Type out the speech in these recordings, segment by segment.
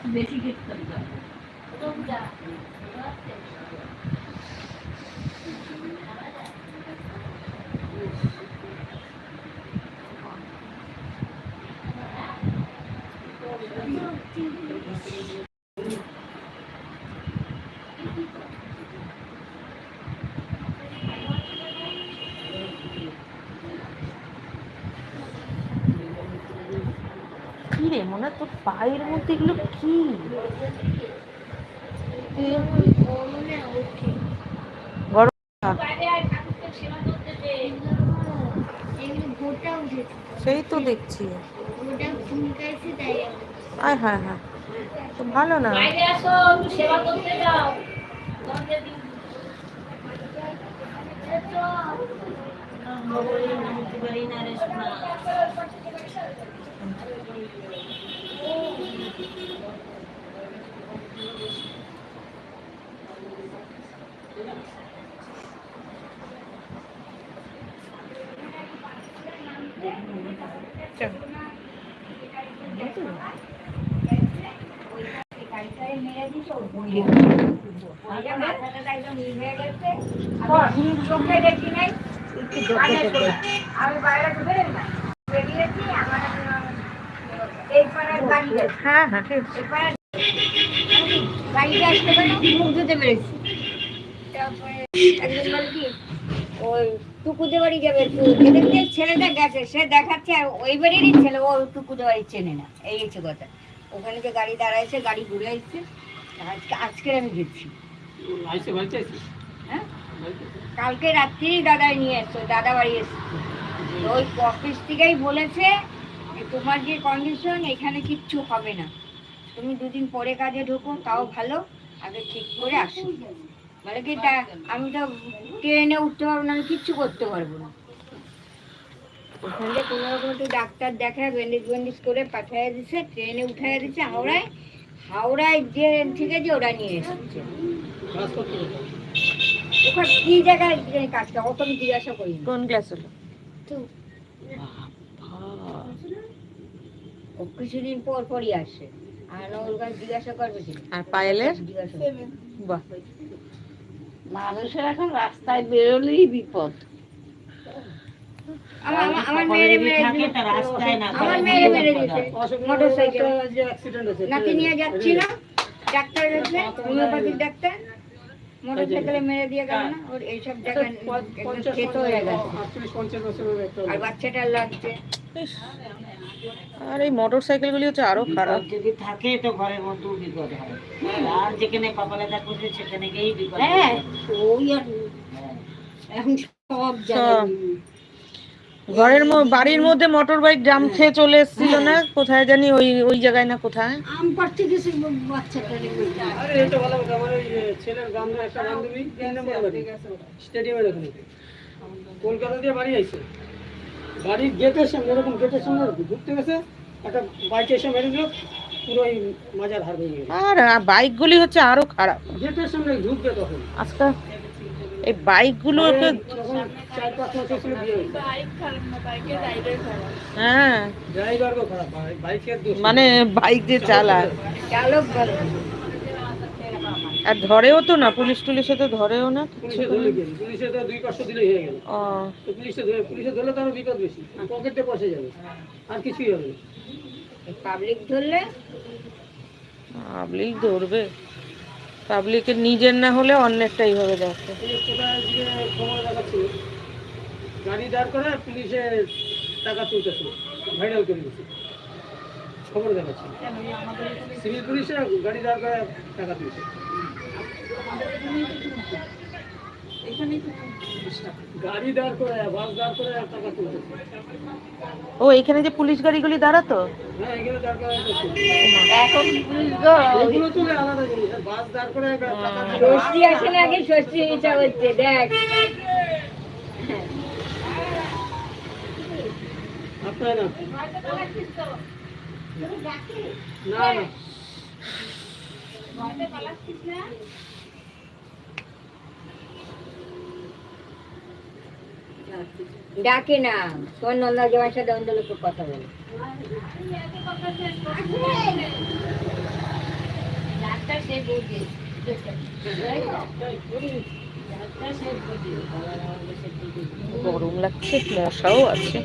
একটু বেশি কীর্তন করে কি রে মনে হয় তোর পায়ের মধ্যে এগুলো কি? গরম সেই তো দেখছি। আয় হ্যাঁ হ্যাঁ। তো ভালো না। সেবা করতে যাও। চল। আমি বাইরে ঢুকে না বেরিয়েছি আমার এই পাড়ার গাড়ি গেছে হ্যাঁ হ্যাঁ ঠিক আসতে পারে? মুখ ধুতে পেরেছি তারপরে একজন বলে কি ওই টুকুদে বাড়ি যাবে ছেলেটা গেছে সে দেখাচ্ছে আর ওই বাড়িরই ছেলে ও টুকুদে বাড়ি চেনে না। এই হচ্ছে কথা। ওখানে যে গাড়ি দাঁড়াইছে গাড়ি ঘুরে আসছে। আজকে আজকের আমি গেছি। হ্যাঁ? কালকে রাত্রি দাদাই নিয়ে এসছো দাদা বাড়ি এসছে। ওই অফিস থেকেই বলেছে তোমার যে কন্ডিশন এখানে কিচ্ছু হবে না। তুমি দুদিন পরে কাজে ঢুকো তাও ভালো। আগে ঠিক করে আসো। মানে কি তা আমি তো ট্রেনে উঠতে পারব না আমি কিচ্ছু করতে পারব না। ওখানে কোনো রকম একটু ডাক্তার দেখায় ব্যান্ডেজ ব্যান্ডেজ করে পাঠিয়ে দিছে ট্রেনে উঠাই দিচ্ছে হাওড়ায়। হাওড়ায় যে ঠিক আছে ওরা নিয়ে এসেছে। ওখানে কি জায়গায় কাজটা? অত আমি জিজ্ঞাসা করি কোন ক্লাস হলো তো ও কিছুদিন পর পরই আসে। আর ওর কাছে জিজ্ঞাসা করবে আর পায়েলের? জিজ্ঞাসা বাহ। মানুষের এখন রাস্তায় বেরোলেই বিপদ। আমার আমার- মেরে মেরে দিয়েছে। নাতি নিয়ে যাচ্ছিল। Doctor homeopathic doctor. মোটর সাইকেলে মেরে দিয়ে গেল না? ওর এইসব জায়গায় ক্ষেত হয়ে গেছে। আর বাচ্চাটার লাগছে। আর এই মোটর সাইকেলগুলি হচ্ছে আরও খারাপ। যদি থাকে তো ঘরের মধ্যেও বিপদ হয়। আর যেখানে কপালে থাকবে সেখানে গিয়েই বিপদ হ্যাঁ ওই আর এখন সব জায়গায় ঘরের বাড়ির মধ্যে মোটর বাইক জাম খেয়ে চলে এসেছিল না? কোথায় জানি ওই ওই জায়গায় না কোথায়? আম পাড়তে গেছে বাচ্চাটা ছেলের বান্ধব একটা বান্ধবী তিন নম্বর বাড়ি স্টেডিয়ামের ওখানে। কলকাতা দিয়ে বাড়ি আইছে। বাড়ির গেটের সামনে এরকম গেটের সামনে ঘুরতে গেছে একটা বাইক এসে মেরে দিল পুরো এই মাজার হার ভেঙে গেল। আর বাইকগুলি হচ্ছে আরও খারাপ। গেটের সামনে ঢুকবে তখন। আজকে এই বাইকগুলোকে তখন চার পাঁচ মাস ছিল বিয়ে হয়েছে। হ্যাঁ। ড্রাইভারও খারাপ বাইকের মানে বাইক দিয়ে চালায়। চালক ভালো আর ধরেও তো না পুলিশ টুলিশে তো ধরেও না পুলিশে ধরলে পুলিশে তো দুই পাঁচশো দিলে হয়ে গেল। ও। তো পুলিশে ধরে পুলিশে ধরলে তো আরও বিপদ বেশি পকেটে পয়সা যাবে আর কিছুই হবে না। পাবলিক ধরলে? পাবলিক ধরবে। পাবলিকের নিজের না হলে অন্যেরটাই হবে দেখো। গাড়ি দাঁড় করে পুলিশে টাকা তুলতেছিল ভাইরাল করে দিচ্ছে খবর দেখাচ্ছিল সিভিল পুলিশে গাড়ি দাঁড় করে টাকা তুলছে গাড়ি দাঁড় করে বাস দাঁড় করে টাকা তুলতেছে ও এখানে যে পুলিশ গাড়িগুলি দাঁড়াতো? হ্যাঁ। এখন পুলিশ তুলে- ষষ্ঠী আসে না আগে ষষ্ঠী ইচ্ছা হচ্ছে দেখ। আপনার না না। ডাকে না। তোর নন্দা জামার সাথে অন্য লোকের কথা বলে। গরম লাগছে মশাও আছে।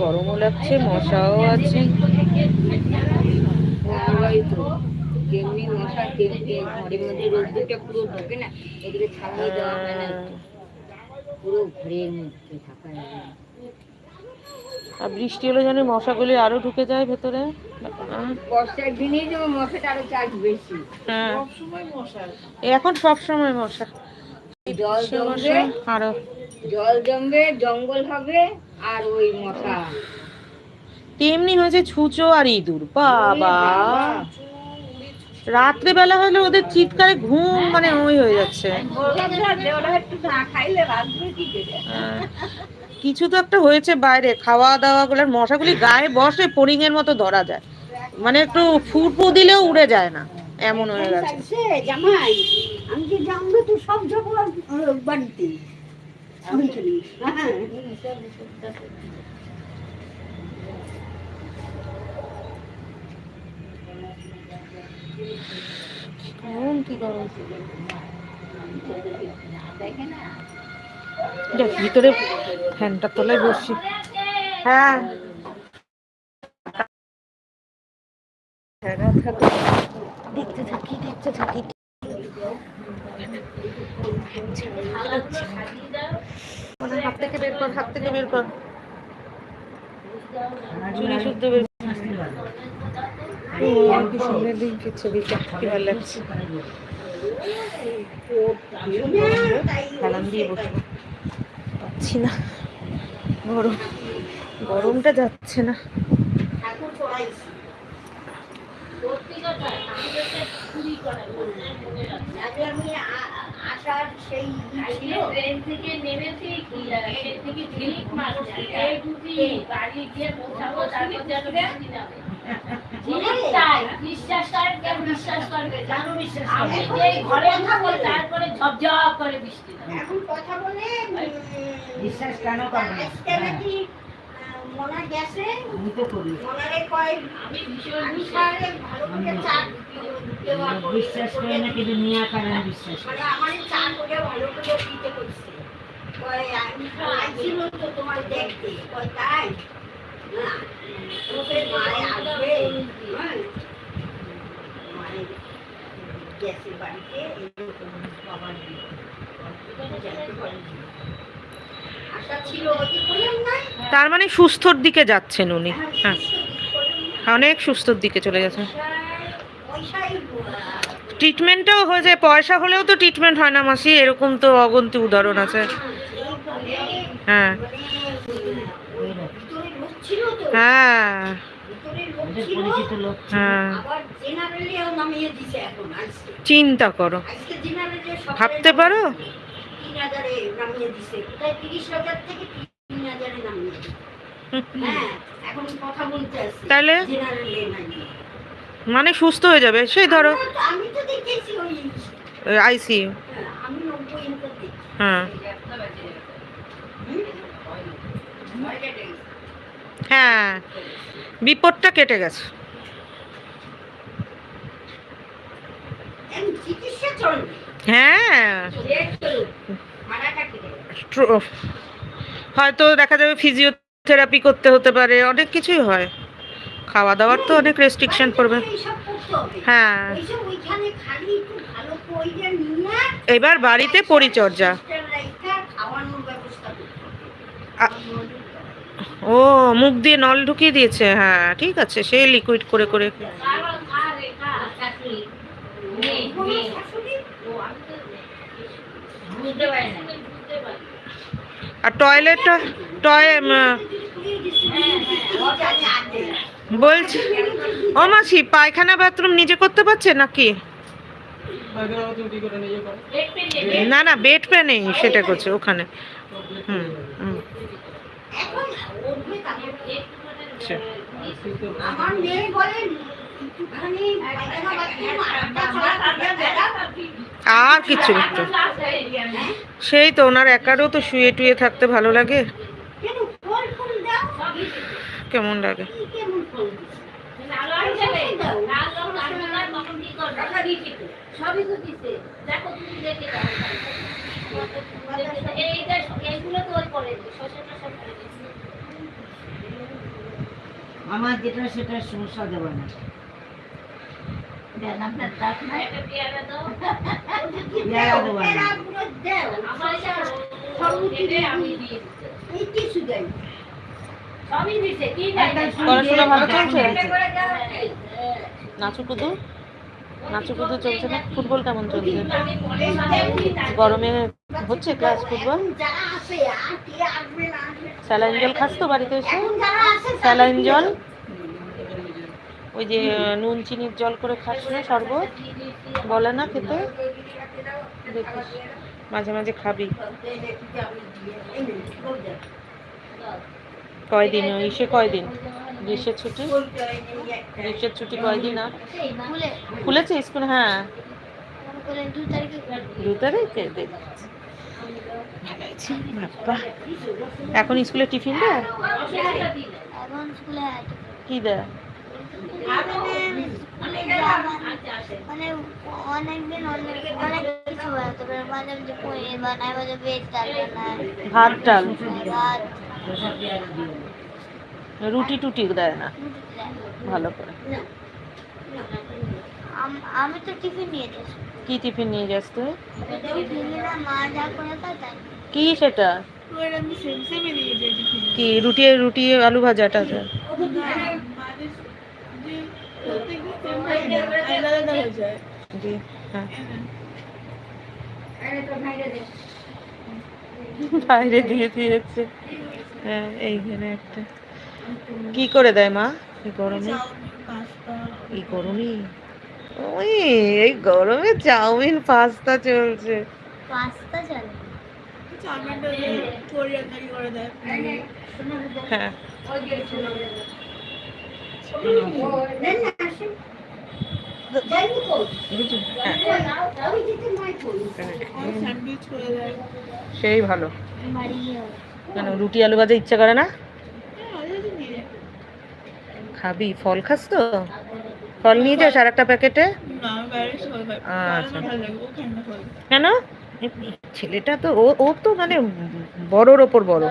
গরমও লাগছে মশাও আছে। যেমনি মশা ঘরের মধ্যে রোদ্দুরটা পুরো ঢোকে না এদিকে দেওয়া হয় না। পুরো ঘরের মধ্যে থাকা আর বৃষ্টি হলে যেন মশাগুলি আরও ঢুকে যায় ভেতরে? বর্ষার দিনেই তো মশাটা আরও চার্জ বেশি। হ্যাঁ। এখন সব সময় মশা। জল জমবে আরও। জল জমবে জঙ্গল হবে আর ওই মশা। তেমনি হয়েছে ছুঁচো আর ইঁদুর। বাবা। রাত্রে বেলা হলে ওদের চিৎকারে ঘুম মানে ওই হয়ে যাচ্ছে। আহ, কিছু তো একটা হয়েছে বাইরে খাওয়া দাওয়া গুলোর মশাগুলি গায়ে বসে পরিং এর মতো ধরা যায়। মানে একটু ফুটফু দিলেও উড়ে যায় না এমন হয়ে গেছে। জামাই আমি জানব তো সব বাড়িতে। দেখ ভিতরে ফ্যানটার তলায় বসি। হ্যাঁ। দেখতে থাকি দেখতে থাকি। হাত থেকে বের কর হাত থেকে বের কর। চুরি শুদ্ধ বের কি সুন্দর দিনকে ছবিটা কি ভালো লাগছে। হেলান দিয়ে বসবো পাচ্ছি না। গরম। গরমটা যাচ্ছে না। আসার সেই ট্রেন থেকে নেমেছি কি ট্রেন থেকে ক্লিক মারছি এই দুটি বাড়ি গিয়ে পৌঁছাবো তারপর জিনিস চাই বিশ্বাস করেন কেউ বিশ্বাস করবে জানো বিশ্বাস আমি যে ঘরে থাকব তারপরে ঝপঝপ করে বৃষ্টি এখন কথা বলে বিশ্বাস কেন করবে? না? নাকি মনা গেছে? আমি তো করি। মনারে কয় আমি ভীষণ আমি ভালো করে চা বিশ্বাস করে না কিন্তু নিয়ে কারণ বিশ্বাস করে। মানে আমার চা করে ভালো করে দিতে করছে। কয় আমি আইছিল তো তোমার দেখতে। কয় তাই? না হ্যাঁ তার মানে সুস্থর দিকে যাচ্ছেন উনি। হ্যাঁ। অনেক সুস্থর দিকে চলে গেছেন ট্রিটমেন্টটাও হয়ে যায় পয়সা হলেও তো ট্রিটমেন্ট হয় না মাসি, এরকম তো অগন্তি উদাহরণ আছে। হ্যাঁ। আজকে চিন্তা করো। ভাবতে পারো? হ্যাঁ তাহলে? মানে সুস্থ হয়ে যাবে? সেই ধরো। আইসিইউ হ্যাঁ, আমি নব্বই ইঞ্চি দেখি হ্যাঁ বিপদটা কেটে গেছে। হ্যাঁ। হয়তো দেখা যাবে ফিজিওথেরাপি করতে হতে পারে অনেক কিছুই হয়। খাওয়া দাওয়ার তো অনেক রেস্ট্রিকশন পড়বে। হ্যাঁ। এবার বাড়িতে পরিচর্যা। ও মুখ দিয়ে নল ঢুকিয়ে দিয়েছে হ্যাঁ ঠিক আছে সে লিকুইড করে করে। আর টয়লেটটা টয় বলছি ও মাসি পায়খানা বাথরুম নিজে করতে পারছে নাকি? না না বেড পে নেই সেটা করছে ওখানে। হুম হুম এখন উঠবে তারপর। বাথরুম আর কিছু করতে সেই তো ওনার একারও তো শুয়ে টুয়ে থাকতে ভালো লাগে। কেন ফল ফুল দাও? কেমন লাগে? এইগুলো তো করে দিই, শসাটা সব করে দিছি। আমার যেটা সেটা সমস্যা দেবো না। দেন, আপনার দাঁত পেয়ারা দাও। পেয়ারা দেবো? পড়াশোনা ভালো চলছে? একটা করে দাও। নাচু কুদু? নাচু কুদু চলছে না? ফুটবল কেমন চলছে? গরমে হচ্ছে ক্লাস ফুটবল স্যালাইন জল খাস তো বাড়িতে এসে? স্যালাইন জল ওই যে নুন চিনির জল করে খাস না শরবত? বলে না খেতে? দেখিস মাঝে মাঝে খাবি। কয়দিন? ইসে কয়দিন? গ্রীষ্মের ছুটি? গ্রীষ্মের ছুটি কয়দিন আর? খুলেছে স্কুল? হ্যাঁ। দু তারিখে? দেখ। ভালো আছে বাপ্পা এখন স্কুলে টিফিন দেয় এখন স্কুলে কি দেয় মানে হয় ভাত ডাল রুটি টুটি দেয় না ভালো করে আমি তো টিফিন নিয়ে কি টিফিন নিয়ে যাস তুই? কি সেটা? কি রুটি রুটি আলু ভাজাটা? জি হ্যাঁ। বাইরে দিয়ে দিয়েছে। হ্যাঁ এইখানে একটা। কি করে দেয় মা? এই গরমে? এই গরমে ওই এই গরমে চাউমিন পাস্তা চলছে। পাস্তা চলে। হ্যাঁ। সেই ভালো। কেন রুটি আলু ভাজা ইচ্ছা করে না? খাবি ফল খাস তো? ফল নিয়ে যাস আর একটা প্যাকেটে আচ্ছা। কেন? ছেলেটা তো ও তো মানে বড়র ওপর বড়।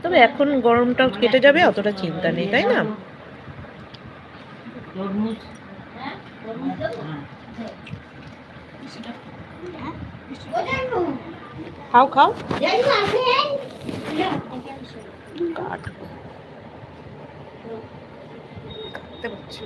তবে এখন গরমটা কেটে যাবে অতটা চিন্তা নেই তাই না তরমুজ হ্যাঁ? তরমুজ দেবো? খাও খাও কাট কাটতে পারছি।